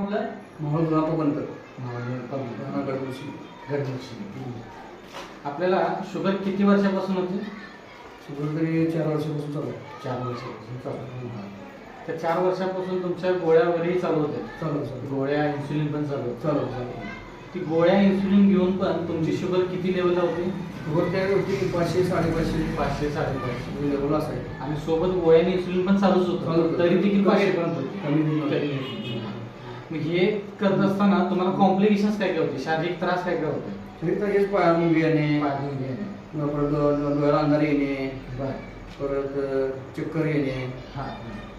बनकर आपल्याला शुगर किती वर्षापासून होती? शुगर तरी चार वर्षापासून चालू आहे. चार वर्षापासून चालू त्या चार वर्षापासून तुमच्या गोळ्या वगैरेही चालू होत्या चालू आहे. गोळ्या इन्सुलिन पण चालू होतं. चालू आहे, चालू. ती गोळ्या इन्सुलिन घेऊन पण तुमची शुगर किती लेवलला होती? शुगर त्या होती पाचशे साडेपाचशे. पाचशे साडेपाचशे. लेवल असायचं. आणि सोबत गोळ्याने इन्सुलिन पण चालूच चालू होतं होतं. तरी देखील पाचशे पर्यंत होती. कमी नाही. मग हे करत असताना तुम्हाला कॉम्प्लिकेशन काय काय होते? शारीरिक त्रास काय काय होते? तर हेच पाया मुंगी येणे पाठवून घेणे. पुन्हा परत डो- डो- डोळ्याला अंधार येणे बरं. परत अं, चक्कर येणे हा.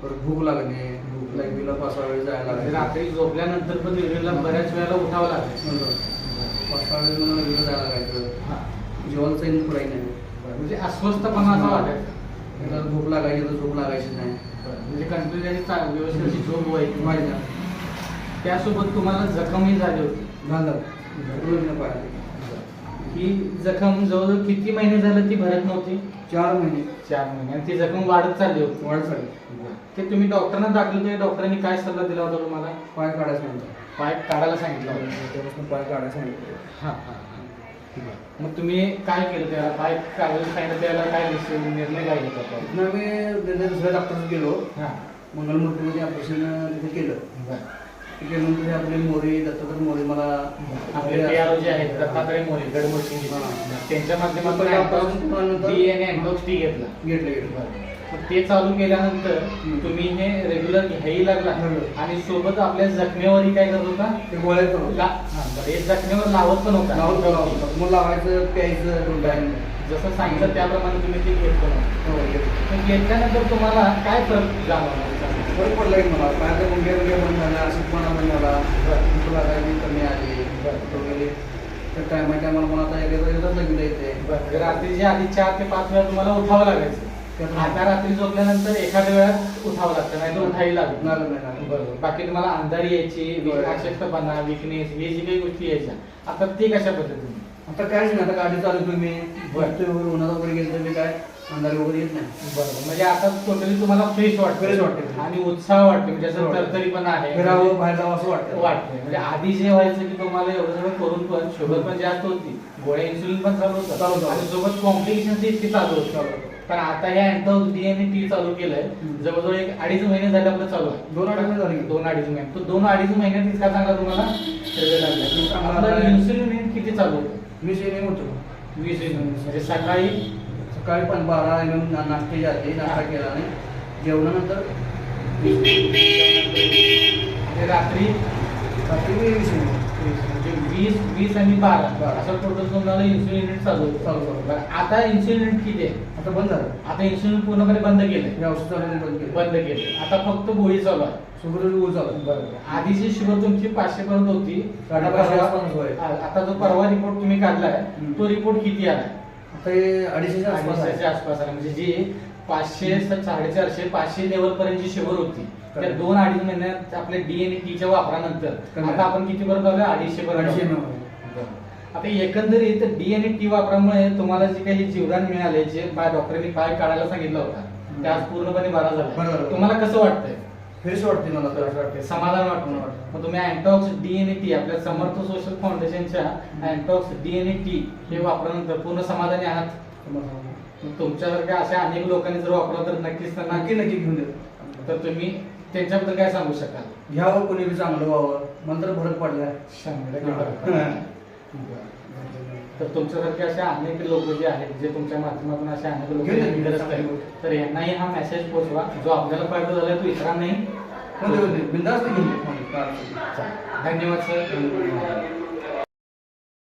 परत भूक लागणे भूक लाईव्हला पाच सहा वेळ जायला म्हणजे लागले रात्री झोपल्यानंतर पण विहिरीला बऱ्याच वेळेला उठावं लागेल. पाच सहा वेळ मला जायला लागायचं. हा. जेवण चैन पुराई नाही. म्हणजे अस्वस्थपणा असा वाटायचा एकदा झोप लागायची तर झोप लागायची नाही. म्हणजे कंटिन्युअसली चा- व्यवस्थित अशी झोप व्हायची. माहिती त्यासोबत तुम्हाला जखमही झाली होती. झालं. ही जखम जवळजवळ किती महिने झालं ती भरत नव्हती? चार महिने. चार महिने. आणि ती जखम वाढत चालली होती. वाढ झाली ते तुम्ही डॉक्टरांना दाखल होते. डॉक्टरांनी काय सल्ला दिला होता तुम्हाला? पाय काढायचं नंतर पाय काढायला सांगितलं होतं. त्यापासून पाय काढायचं सांगितलं. हा, हा, हा. मग तुम्ही काय केलं त्याला? पाय काढायला सांगितलं त्याला काय निश्चय- निर्णय काय घेतला मी दुसऱ्या डॉक्टरकडे गेलो. हा. मंगलमूर्तीमध्ये ऑपरेशन तिथे केलं. बरं. ते केल्यानंतर ते आपले मोरे दत्तात्रय मोरे मला आपले PRO जे आहेत दत्तात्रय मोरे गडमुळे हा. त्यांच्या माध्यमातून आणि अँटॉक्स टी घेतला. घेतलं घेतलं. मग ते चालू केल्यानंतर. तुम्ही हे रेग्युलर घ्यायला लागला. आणि सोबत आपल्या जखमेवरही काय करत होता? ते गोळ्या करून ला- हा, बरं, हे जखमेवर लावत पण होता. लावून लावून मग लावायचं प्यायचं दोन टाइम. जसं सांगितलं त्याप्रमाणे तुम्ही ते घेत होता हो घेतलं. मग घेतल्यानंतर तुम्हाला काय फरक जाणवला? बरं पडलं की मला? पायाचं मुंगे मुंगे बंद झाला अशक्तपणा बंद झाला भूक लागायची कमी आली वगैरे. तर टायमा टायमाला मला आता एकदा एकदा लगेच येते रात्रीच्या आधी चार ते पाच वेळा तुम्हाला उठावं लागायचं. आता रात्री झोपल्यानंतर एखाद्या वेळात उठावं लागतं नाही तर उठाही लागत. लागलं नाही लागलं. बरोबर बाकी तुम्हाला अंधारी यायची. अशक्तपणा विकनेस हे जी काही गोष्टी यायच्या आता ते कशा पद्धतीने? आता काहीच नाही आता गाडी चालू तुम्ही बरं. वरती वगैरे वगैरे गेलं तर मी काय? अंधारी वगैरे येत नाही बरोबर म्हणजे आता टोटली तुम्हाला फ्रेश वाटतं वाटतं. आणि उत्साह वाटतो म्हणजे असं हो. तरतरी पण आहे फिरावं बाहेर जावं असं वाटतं वाटते म्हणजे आधी जे व्हायचं की तुम्हाला एवढं सगळं करून पण शुगर पण जास्त होती गोळ्या इन्सुलिन पण चालू चालू होतं होतं. आणि सोबत कॉम्प्लिकेशन इतकी चालू होतं. पण आता ह्या अँटॉक्स डी आणि टी चालू केलंय हम्म. जवळजवळ एक अडीच महिने झाले आपलं चालू आहे दोन अडीच महिने झाले. दोन अडीच महिने तो दोन अडीच महिन्यात इतका चांगला तुम्हाला चांगला. इन्सुलिन किती चालू होतं मी शेणे होतो वीस इन्सुलिन म्हणजे सकाळी सकाळी पण बारा ना- नाश्ते जाते नाश्ता केला आणि जेवणानंतर आणि रात्री रात्री वीस म्हणजे वीस वीस आणि बारा बारा. असं टोटल तुम्हाला इन्सुलिन युनिट चालू. चालू चालू. बरं, आता इन्सुलिन युनिट किती आहे? आता बंद झालं. आता इन्सुलिन पूर्णपणे बंद केलंय. हे औषध चालू बंद केलं बंद केले आता फक्त गोळी चालू आहे. शुगर ऊस झालं आधीची शुगर तुमची पाचशे पर्यंत होती. आता जो परवा रिपोर्ट तुम्ही काढलाय. तो रिपोर्ट किती आलाय? आता हे अडीचशेच्या आसपास आहे. अडीचशेच्या आसपास आला म्हणजे जी पाचशे साडेचारशे पाचशे लेवल पर्यंत जी शुगर होती त्या Correct. दोन अडीच महिन्यात आपल्या डी आणि टीच्या वापरानंतर कमी आता आपण किती पर्यंत आलोय अडीचशे अडीचशे. नव्हे. आता एकंदरीत डी आणि टी वापरामुळे तुम्हाला जे काही जीवदान मिळाले जे डॉक्टरांनी पाय काढायला सांगितलं होता ते आज पूर्णपणे बरा बरं झाला झालं. तुम्हाला कसं वाटतंय फ्रेश वाटते मला तर असं वाटतंय. समाधान वाटतं वाटतं. मग तुम्ही अँटॉक्स डी आणि टी आपल्या समर्थ सोशल फाउंडेशनच्या अँटॉक्स डी आणि टी हे वापरल्यानंतर पूर्ण समाधानी आहात? तुमच्यासारख्या अशा अनेक लोकांनी जर वापरलं तर नक्कीच त्यांना नक्की नक्की घेऊन देतो तर तुम्ही त्यांच्याबद्दल काय सांगू शकाल? घ्यावं कोणी बी चांगलं व्हावं. मला तर फरक पडलाय. तर तुमच्यासारखे असे अनेक लोक जे आहेत जे तुमच्या माध्यमातून असे अनेक लोक आहेत तर यांनाही हा मेसेज पोहोचवा जो आपल्याला फायदा झाला तो इतरांनाही. धन्यवाद सर